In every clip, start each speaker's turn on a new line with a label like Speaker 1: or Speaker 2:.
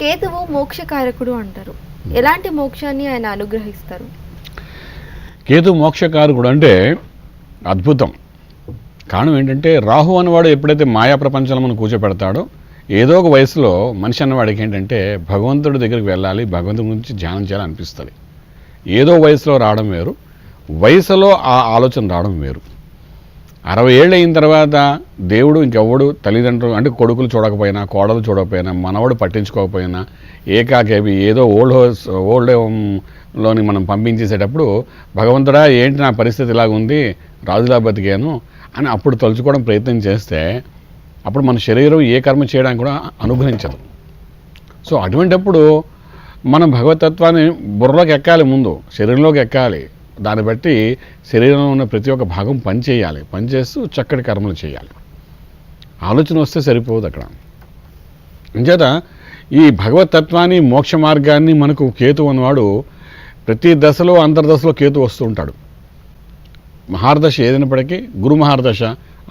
Speaker 1: కేతువు మోక్షకారకుడు అంటారు. ఎలాంటి మోక్షాన్ని ఆయన అనుగ్రహిస్తారు?
Speaker 2: కేతు మోక్షకారకుడు అంటే అద్భుతం. కారణం ఏంటంటే రాహు అన్నవాడు ఎప్పుడైతే మాయా ప్రపంచంలో కూర్చోపెడతాడో ఏదో ఒక వయసులో మనిషి అన్నవాడికి ఏంటంటే భగవంతుడి దగ్గరికి వెళ్ళాలి భగవంతుడి గురించి ధ్యానం చేయాలనిపిస్తుంది ఏదో వయసులో రావడం వేరు వయసులో ఆ ఆలోచన రావడం వేరు. అరవై ఏళ్ళు అయిన తర్వాత దేవుడు ఇంకెవ్వడు తల్లిదండ్రులు అంటే కొడుకులు చూడకపోయినా కోడలు చూడకపోయినా మనవడు పట్టించుకోకపోయినా ఏకాకేవి ఏదో ఓల్డ్ హౌస్ ఓల్డ్ హోమ్లోని మనం పంపించేసేటప్పుడు భగవంతుడా ఏంటి నా పరిస్థితి ఇలాగుంది రాజులా బతికాను అని అప్పుడు తలుచుకోవడం ప్రయత్నం చేస్తే అప్పుడు మన శరీరం ఏ కర్మ చేయడానికి కూడా అనుగ్రహించదు. సో అటువంటప్పుడు మనం భగవతత్వాన్ని బుర్రలోకి ఎక్కాలి ముందు శరీరంలోకి ఎక్కాలి. దాన్ని బట్టి శరీరంలో ఉన్న ప్రతి ఒక్క భాగం పనిచేయాలి పనిచేస్తూ పని చేస్తూ చక్కటి కర్మలు చేయాలి. ఆలోచన వస్తే సరిపోదు అక్కడ. అంచేత ఈ భగవతత్వాన్ని మోక్ష మార్గాన్ని మనకు కేతు అన్నవాడు ప్రతి దశలో అంతర్దశలో కేతు వస్తూ ఉంటాడు. మహారదశ ఏదైనప్పటికీ గురు మహార్దశ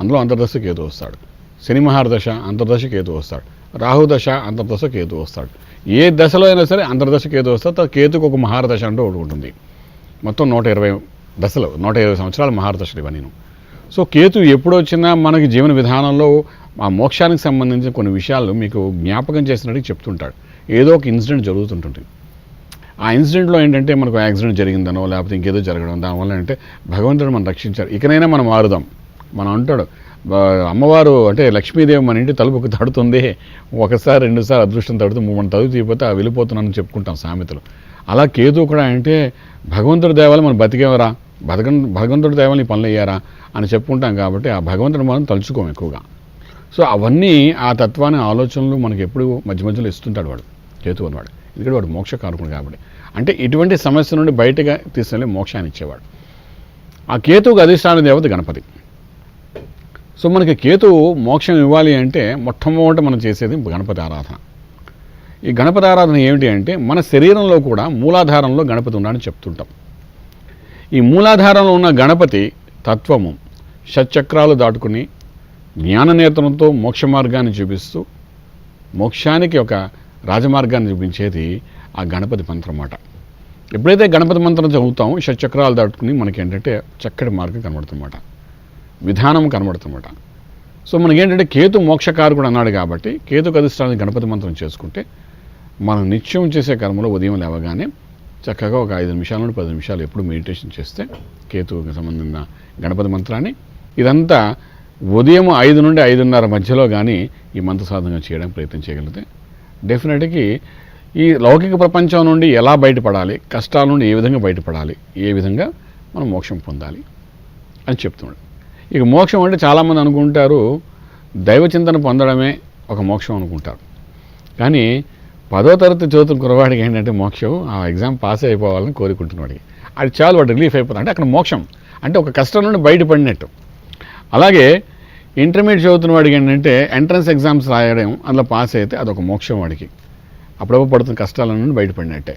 Speaker 2: అందులో అంతర్దశ కేతు వస్తాడు. శని మహారదశ అంతర్దశ కేతు వస్తాడు. రాహుదశ అంతర్దశ కేతు వస్తాడు. ఏ దశలో అయినా సరే అంతర్దశ కేతు వస్తాడు. తర్వాత కేతుకు ఒక మహారదశ అంటూ ఒకటి ఉంటుంది. మొత్తం నూట ఇరవై దశలు నూట ఇరవై సంవత్సరాల మహారదశలు ఇవన్నీ సో కేతు ఎప్పుడు వచ్చినా మనకి జీవన విధానంలో ఆ మోక్షానికి సంబంధించిన కొన్ని విషయాలు మీకు జ్ఞాపకం చేసినట్టు చెప్తుంటాడు. ఏదో ఒక ఇన్సిడెంట్ జరుగుతుంటుంది. ఆ ఇన్సిడెంట్లో ఏంటంటే మనకు యాక్సిడెంట్ జరిగిందనో లేకపోతే ఇంకేదో జరగడం దానివల్ల అంటే భగవంతుడు మనం రక్షించారు ఇకనైనా మనం మారుదాం. మనం అంటాడు అమ్మవారు అంటే లక్ష్మీదేవి మన ఇంటి తలుపుకు తడుతుంది ఒకసారి రెండుసార్లు అదృష్టం తడుతూ మనం తలుపు తీయపోతే ఆ వెళ్ళిపోతున్నానని చెప్పుకుంటాం సామెతలు. అలా కేతు కూడా అంటే భగవంతుడి దేవాలు మనం బతికేవరా? భగవం భగవంతుడి దేవాలని పనులు అయ్యారా? అని చెప్పుకుంటాం కాబట్టి ఆ భగవంతుడు మనం తలుచుకోం ఎక్కువగా. సో అవన్నీ ఆ తత్వాన్ని ఆలోచనలు మనకి ఎప్పుడు మధ్య మధ్యలో ఇస్తుంటాడు వాడు కేతు అన్నవాడు ఎందుకంటే వాడు మోక్షకారకుడు కాబట్టి. అంటే ఇటువంటి సమస్య నుండి బయటగా తీసుకెళ్ళి మోక్షాన్ని ఇచ్చేవాడు. ఆ కేతువుకు అధిష్టాన దేవత గణపతి. సో మనకి కేతు మోక్షం ఇవ్వాలి అంటే మొట్టమొదట మనం చేసేది గణపతి ఆరాధన. ఈ గణపతి ఆరాధన ఏమిటి అంటే మన శరీరంలో కూడా మూలాధారంలో గణపతి ఉన్నాడని చెప్తుంటాం. ఈ మూలాధారంలో ఉన్న గణపతి తత్వము షట్చక్రాలు దాటుకుని జ్ఞాన నేత్రంతో మోక్ష మార్గాన్ని చూపిస్తూ మోక్షానికి ఒక రాజమార్గాన్ని చూపించేది ఆ గణపతి మంత్రం అన్నమాట. ఎప్పుడైతే గణపతి మంత్రం చదువుతామో షట్చక్రాలు దాటుకుని మనకి ఏంటంటే చక్కటి మార్గం కనబడుతుందన్నమాట. విధానం కనబడుతుందన్నమాట. సో మనకేంటంటే కేతు మోక్షకారకుడు అన్నాడు కాబట్టి కేతు కధిష్టానికి గణపతి మంత్రం చేసుకుంటే మనం నిత్యం చేసే కర్మలో ఉదయం లేవగానే చక్కగా ఒక ఐదు నిమిషాల నుండి పది నిమిషాలు ఎప్పుడు మెడిటేషన్ చేస్తే కేతువుకి సంబంధించిన గణపతి మంత్రాన్ని. ఇదంతా ఉదయం ఐదు నుండి ఐదున్నర మధ్యలో కానీ ఈ మంత్ర సాధన చేయడానికి ప్రయత్నం చేయగలిగితే డెఫినెట్గా ఈ లౌకిక ప్రపంచం నుండి ఎలా బయటపడాలి కష్టాల నుండి ఏ విధంగా బయటపడాలి ఏ విధంగా మనం మోక్షం పొందాలి అని చెప్తున్నాడు. ఇక మోక్షం అంటే చాలామంది అనుకుంటారు దైవచింతన పొందడమే ఒక మోక్షం అనుకుంటారు. కానీ పదో తరగతి చదువుతున్న కురవాడికి ఏంటంటే మోక్షం ఆ ఎగ్జామ్ పాస్ అయిపోవాలని కోరుకుంటున్నవాడికి అది చాలు వాడు రిలీఫ్ అయిపోతుంది అంటే అక్కడ మోక్షం అంటే ఒక కష్టం నుండి బయటపడినట్టు. అలాగే ఇంటర్మీడియట్ చదువుతున్న వాడికి ఏంటంటే ఎంట్రన్స్ ఎగ్జామ్స్ రాయడం అందులో పాస్ అయితే అదొక మోక్షం వాడికి. అప్పుడప్పుడు పడుతున్న కష్టాల నుండి బయటపడినట్టే.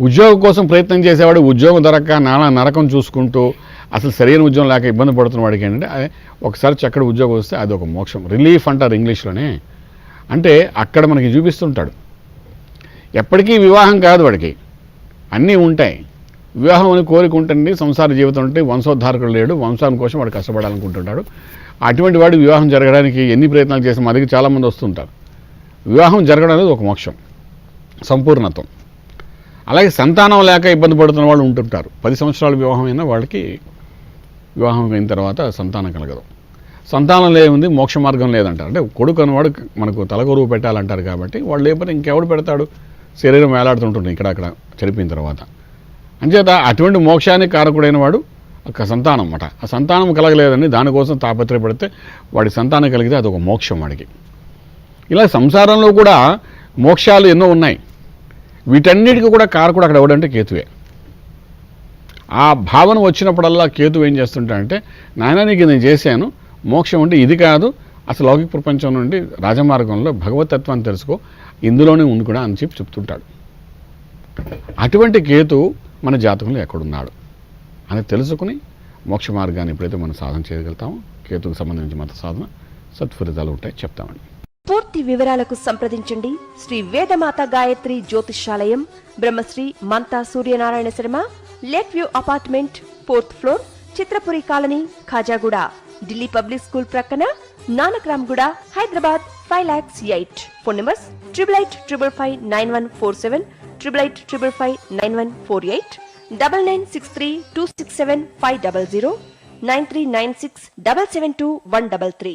Speaker 2: ఉద్యోగం కోసం ప్రయత్నం చేసేవాడు ఉద్యోగం దొరక్క నానా నరకం చూసుకుంటూ అసలు సరైన ఉద్యోగం లేక ఇబ్బంది పడుతున్న వాడికి ఏంటంటే ఒకసారి చక్కటి ఉద్యోగం వస్తే అది ఒక మోక్షం. రిలీఫ్ అంటారు ఇంగ్లీష్లోనే. అంటే అక్కడ మనకి చూపిస్తుంటాడు. ఎప్పటికీ వివాహం కాదు వాడికి. అన్నీ ఉంటాయి. వివాహం అని కోరిక ఉంటుంది సంసార జీవితం ఉంటే వంశోద్ధారకుడు లేడు వంశాన్ని కోసం వాడు కష్టపడాలనుకుంటుంటాడు. అటువంటి వాడు వివాహం జరగడానికి ఎన్ని ప్రయత్నాలు చేసిన మా దగ్గర చాలామంది వస్తుంటారు. వివాహం జరగడం అనేది ఒక మోక్షం. సంపూర్ణత్వం. అలాగే సంతానం లేక ఇబ్బంది పడుతున్న వాళ్ళు ఉంటుంటారు. పది సంవత్సరాల వివాహం అయినా వాళ్ళకి వివాహం అయిన తర్వాత సంతానం కలగదు. సంతానం లేముంది మోక్ష మార్గం లేదంటారు. అంటే కొడుకు అనేవాడు మనకు తలకొరువు పెట్టాలంటారు కాబట్టి వాడు లేకపోతే ఇంకెవడు పెడతాడు? శరీరం వేలాడుతుంటుంది ఇక్కడ అక్కడ చనిపోయిన తర్వాత. అంచేత అటువంటి మోక్షానికి కారకుడైన వాడు ఒక సంతానం అన్నమాట. ఆ సంతానం కలగలేదని దానికోసం తాపత్రయపడితే వాడి సంతానం కలిగితే అదొక మోక్షం వాడికి. ఇలా సంసారంలో కూడా మోక్షాలు ఎన్నో ఉన్నాయి. వీటన్నిటికీ కూడా కారకుడు అక్కడ ఎవడంటే కేతువే. ఆ భావన వచ్చినప్పుడల్లా కేతు ఏం చేస్తుంటాడంటే నాయన నీకు నేను చేశాను. మోక్షం అంటే ఇది కాదు. అసలు లౌకిక ప్రపంచం నుండి రాజమార్గంలో భగవతత్వాన్ని తెలుసుకో. ఇందులోనే ఉంది కూడా అని చెప్పి చెప్తుంటాడు. అటువంటి కేతు మన జాతకంలో ఎక్కడున్నాడు? అని తెలుసుకుని మోక్ష మార్గాన్ని ఎప్పుడైతే మనం సాధన చేయగలుగుతామో కేతుకు సంబంధించి మత సాధన సత్ఫలితాలు ఉంటాయి చెప్తామండి.
Speaker 3: పూర్తి వివరాలకు సంప్రదించండి. Shri Vedamata Gayatri Jyotishalayam Brahmasri Mantha Suryanarayana Sharma lake view apartment fourth floor Chitrapuri colony Khajaguda Delhi public school ప్రక్కన Nanakramguda Hyderabad five lakhs eight phone numbers triple eight triple five nine one four seven triple eight triple five nine one four eight double nine six three two six seven five double zero nine three nine six double seven two one double three